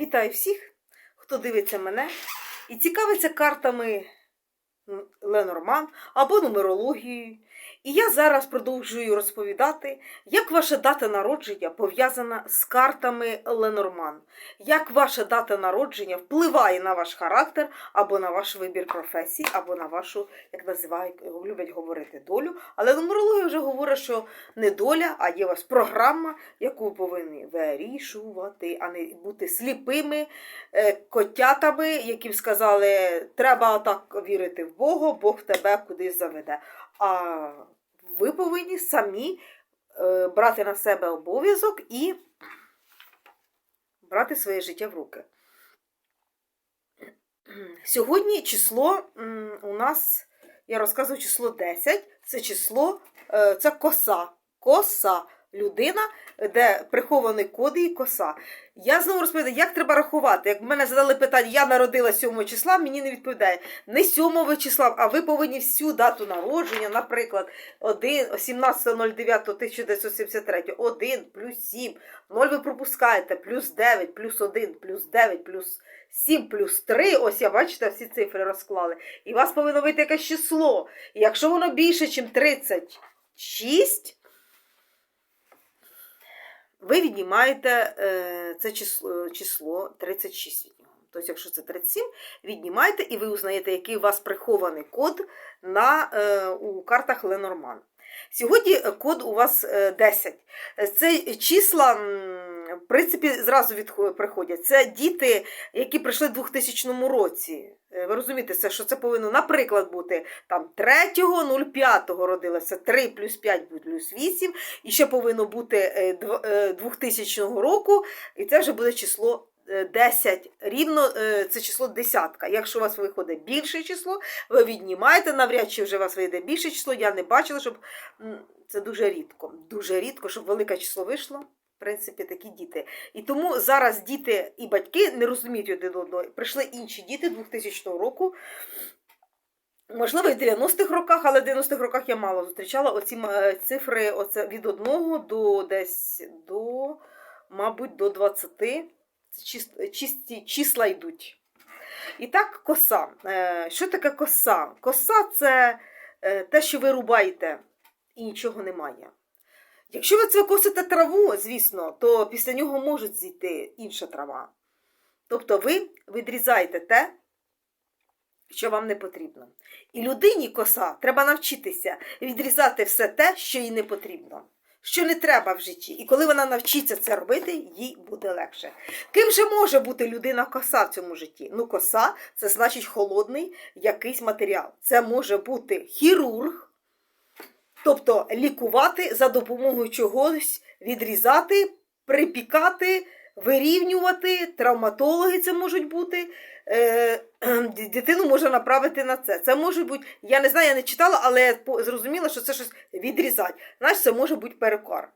Вітаю всіх, хто дивиться мене і цікавиться картами Ленорман або нумерологією. І я зараз продовжую розповідати, як ваша дата народження пов'язана з картами Ленорман, як ваша дата народження впливає на ваш характер або на ваш вибір професії, або на вашу, як називають, люблять говорити, долю. Але нумерологія вже говорить, що не доля, а є у вас програма, яку ви повинні вирішувати, а не бути сліпими е, котятами, яким сказали, треба так вірити в Бога, Бог тебе кудись заведе. А ви повинні самі е, брати на себе обов'язок і брати своє життя в руки. Сьогодні число у нас, я розказую число 10, це число, е, це коса. Коса. Людина, де прихований код і коса. Я знову розповідаю, як треба рахувати. Як мене задали питання, я народила 7 числа, мені не відповідає. Не 7 числа, а ви повинні всю дату народження, наприклад, 1, 17.09.1973, 1 плюс 7, 0 ви пропускаєте, плюс 9, плюс 1, плюс 9, плюс 7, плюс 3. Ось я бачите, всі цифри розклали. І у вас повинно вийти якесь число. І якщо воно більше, ніж 36, ви віднімаєте е, це число, число 36 від нього. Тобто, якщо це 37, віднімаєте і ви узнаєте, який у вас прихований код на, е, у картах Ленорман. Сьогодні е, код у вас е, 10. Це числа, в принципі, зразу приходять. Це діти, які прийшли в 2000 році. Е, Ви розумієте, це, що це повинно, наприклад, бути там 3.05 родилося, 3 плюс 5 буде плюс 8, і ще повинно бути е, дв- е, 2000 року, і це вже буде число е, 10. Рівно е, це число десятка. Якщо у вас виходить більше число, ви віднімаєте, навряд чи вже у вас вийде більше число. Я не бачила, щоб це дуже рідко. Дуже рідко, щоб велике число вийшло. Принципі, такі діти. І тому зараз діти і батьки не розуміють один одного. Прийшли інші діти 2000 року. Можливо, і в 90-х роках, але в 90-х роках я мало зустрічала оці е, цифри оце від 1 до десь до, мабуть, до 20. Це чис- чисті числа йдуть. І так, коса. Е, Що таке коса? Коса це е, те, що ви рубаєте, і нічого немає. Якщо ви це косите траву, звісно, то після нього може зійти інша трава. Тобто ви відрізаєте те, що вам не потрібно. І людині коса треба навчитися відрізати все те, що їй не потрібно, що не треба в житті. І коли вона навчиться це робити, їй буде легше. Ким же може бути людина коса в цьому житті? Ну, коса це значить холодний якийсь матеріал. Це може бути хірург. Тобто лікувати за допомогою чогось, відрізати, припікати, вирівнювати, травматологи це можуть бути. Е, дитину може направити на це. Це може бути, я не знаю, я не читала, але зрозуміла, що це щось відрізати. Знаєш, це може бути перукар.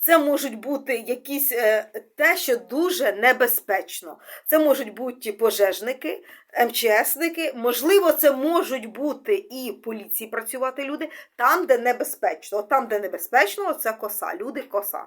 Це можуть бути якісь е, те, що дуже небезпечно. Це можуть бути пожежники, МЧСники, можливо, це можуть бути і поліції працювати люди там, де небезпечно. Там, де небезпечно, це коса. Люди коса.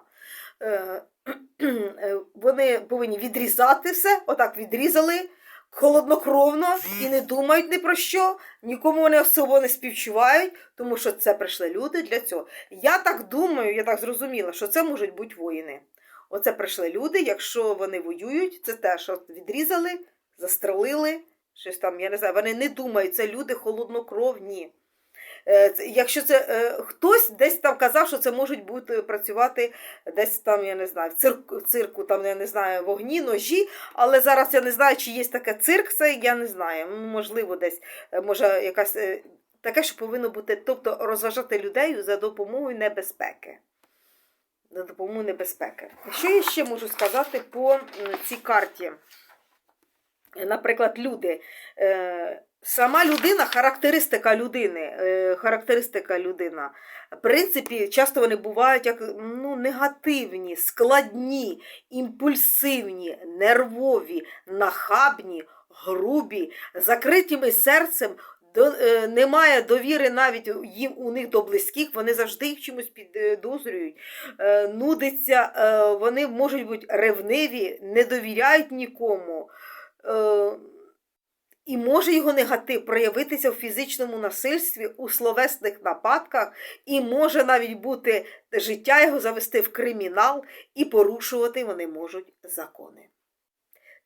Е, е, Вони повинні відрізати все, отак відрізали холоднокровно і не думають ні про що, нікому вони особо не співчувають, тому що це прийшли люди для цього. Я так думаю, я так зрозуміла, що це можуть бути воїни. Оце прийшли люди, якщо вони воюють, це те, що відрізали, застрелили, щось там, я не знаю, вони не думають, це люди холоднокровні. Е, Якщо це е, хтось десь там казав, що це можуть бути працювати десь там, я не знаю, в цирку, цирку там, я не знаю, вогні, ножі, але зараз я не знаю, чи є таке цирк, це я не знаю. Ну, Можливо, десь е, може якась таке, що повинно бути, тобто розважати людей за допомогою небезпеки. За допомогою небезпеки. Що я ще можу сказати по цій карті? Наприклад, люди. Е, Сама людина, характеристика людини, е, характеристика людина. В принципі, часто вони бувають як ну, негативні, складні, імпульсивні, нервові, нахабні, грубі, закритими серцем, до, е, немає довіри навіть їм у них до близьких, вони завжди їх чимось підозрюють, е, нудиться, е, вони можуть бути ревниві, не довіряють нікому. Е, і може його негатив проявитися в фізичному насильстві, у словесних нападках, і може навіть бути життя його завести в кримінал, і порушувати вони можуть закони.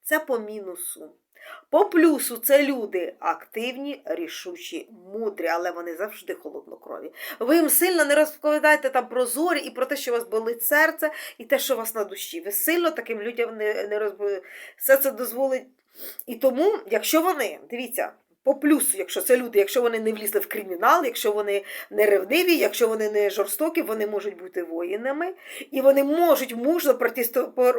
Це по мінусу. По плюсу це люди активні, рішучі, мудрі, але вони завжди холоднокрові. Ви їм сильно не розповідаєте там про зорі і про те, що у вас болить серце, і те, що у вас на душі. Ви сильно таким людям не, не розповідаєте. Все це дозволить. І тому, якщо вони, дивіться, по плюсу, якщо це люди, якщо вони не влізли в кримінал, якщо вони не ревниві, якщо вони не жорстокі, вони можуть бути воїнами, і вони можуть мужно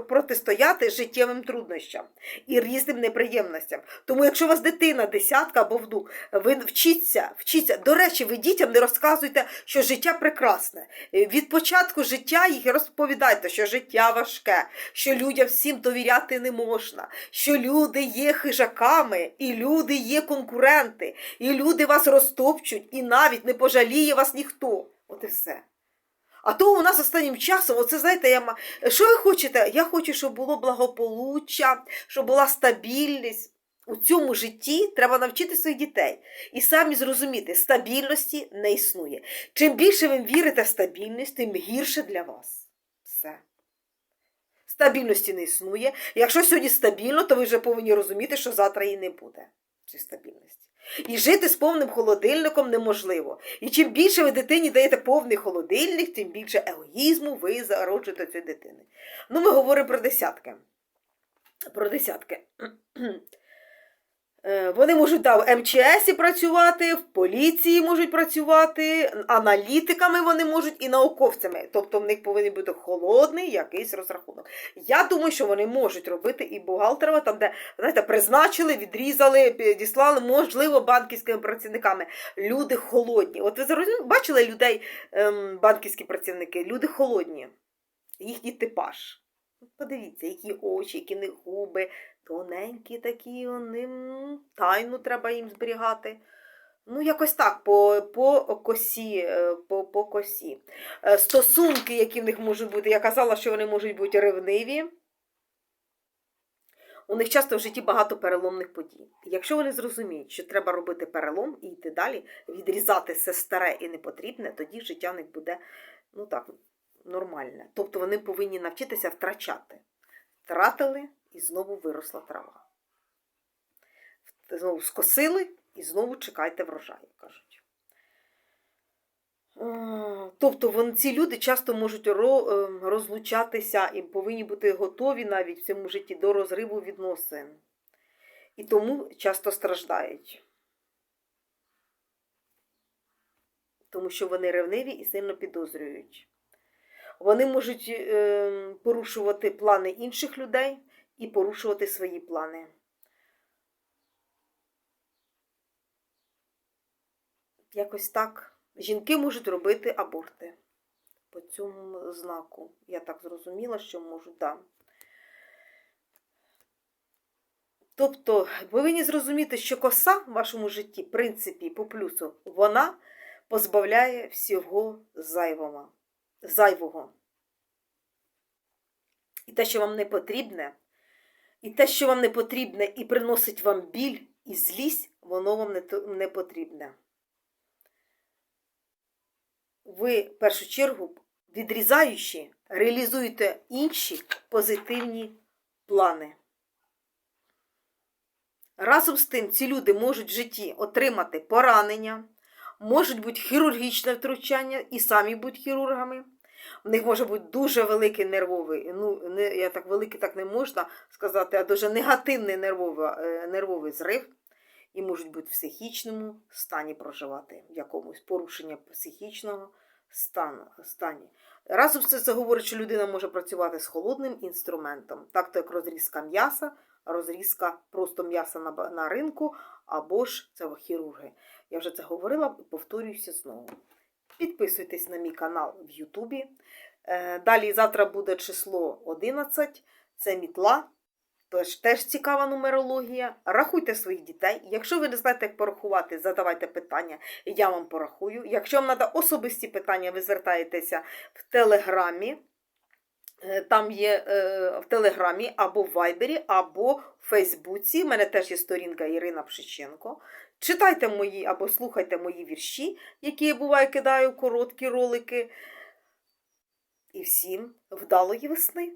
протистояти життєвим труднощам і різним неприємностям. Тому, якщо у вас дитина, десятка або внук, ви вчіться, вчіться. До речі, ви дітям не розказуйте, що життя прекрасне. Е, Від початку життя їх розповідайте, що життя важке, що людям всім довіряти не можна, що люди є хижаками, і люди є конкуренти, і люди вас розтопчуть, і навіть не пожаліє вас ніхто. От і все. А то у нас останнім часом, оце знаєте, я що ви хочете? Я хочу, щоб було благополуччя, щоб була стабільність. У цьому житті треба навчити своїх дітей і самі зрозуміти, стабільності не існує. Чим більше ви вірите в стабільність, тим гірше для вас. Все. Стабільності не існує. Якщо сьогодні стабільно, то ви вже повинні розуміти, що завтра її не буде. Цієї стабільності. І жити з повним холодильником неможливо. І чим більше ви дитині даєте повний холодильник, тим більше егоїзму ви зароджуєте цієї дитини. Ну, ми говоримо про десятки. Про десятки. Е, Вони можуть да, в МЧСі працювати, в поліції можуть працювати, аналітиками вони можуть і науковцями. Тобто в них повинен бути холодний якийсь розрахунок. Я думаю, що вони можуть робити і бухгалтерова, там, де знаєте, призначили, відрізали, підіслали, можливо, банківськими працівниками. Люди холодні. От ви бачили людей, ем, банківські працівники, люди холодні, їхній типаж. Подивіться, які очі, які не губи, тоненькі такі, вони тайну треба їм зберігати. Ну, якось так, по, по косі, е, по, по косі. Е, Стосунки, які в них можуть бути, я казала, що вони можуть бути ревниві. У них часто в житті багато переломних подій. Якщо вони зрозуміють, що треба робити перелом і йти далі, відрізати все старе і непотрібне, тоді життя в них буде, ну так, нормальне. Тобто вони повинні навчитися втрачати. Втратили і знову виросла трава. Знову скосили і знову чекайте врожаю, кажуть. Тобто ці люди часто можуть е, розлучатися і повинні бути готові навіть в цьому житті до розриву відносин. І тому часто страждають. Тому що вони ревниві і сильно підозрюють. Вони можуть е, порушувати плани інших людей і порушувати свої плани. Якось так. Жінки можуть робити аборти по цьому знаку. Я так зрозуміла, що можуть, да. Тобто, повинні зрозуміти, що коса в вашому житті, в принципі, по плюсу, вона позбавляє всього зайвого. Зайвого. І те, що вам не потрібне, і те, що вам не потрібне, і приносить вам біль і злість, воно вам не, потрібне. Ви, в першу чергу, відрізаючи, реалізуєте інші позитивні плани. Разом з тим, ці люди можуть в житті отримати поранення, можуть бути хірургічне втручання і самі будуть хірургами. В них може бути дуже великий нервовий, ну, не, я так великий так не можна сказати, а дуже негативний нервовий, е, нервовий зрив. І можуть бути в психічному стані проживати, в якомусь порушення психічного стану, стані. Разом з цим це говорить, що людина може працювати з холодним інструментом, так то як розрізка м'яса, розрізка просто м'яса на, на ринку, або ж це хірурги. Я вже це говорила, повторююся знову. Підписуйтесь на мій канал в Ютубі. Е, Далі завтра буде число 11, це мітла. Тож теж цікава нумерологія. Рахуйте своїх дітей. Якщо ви не знаєте, як порахувати, задавайте питання, я вам порахую. Якщо вам треба особисті питання, ви звертаєтеся в Телеграмі. Е, Там є е, в Телеграмі або в Вайбері, або в Фейсбуці. У мене теж є сторінка Ірина Пшиченко. Читайте мої або слухайте мої вірші, які я буває кидаю короткі ролики. І всім вдалої весни!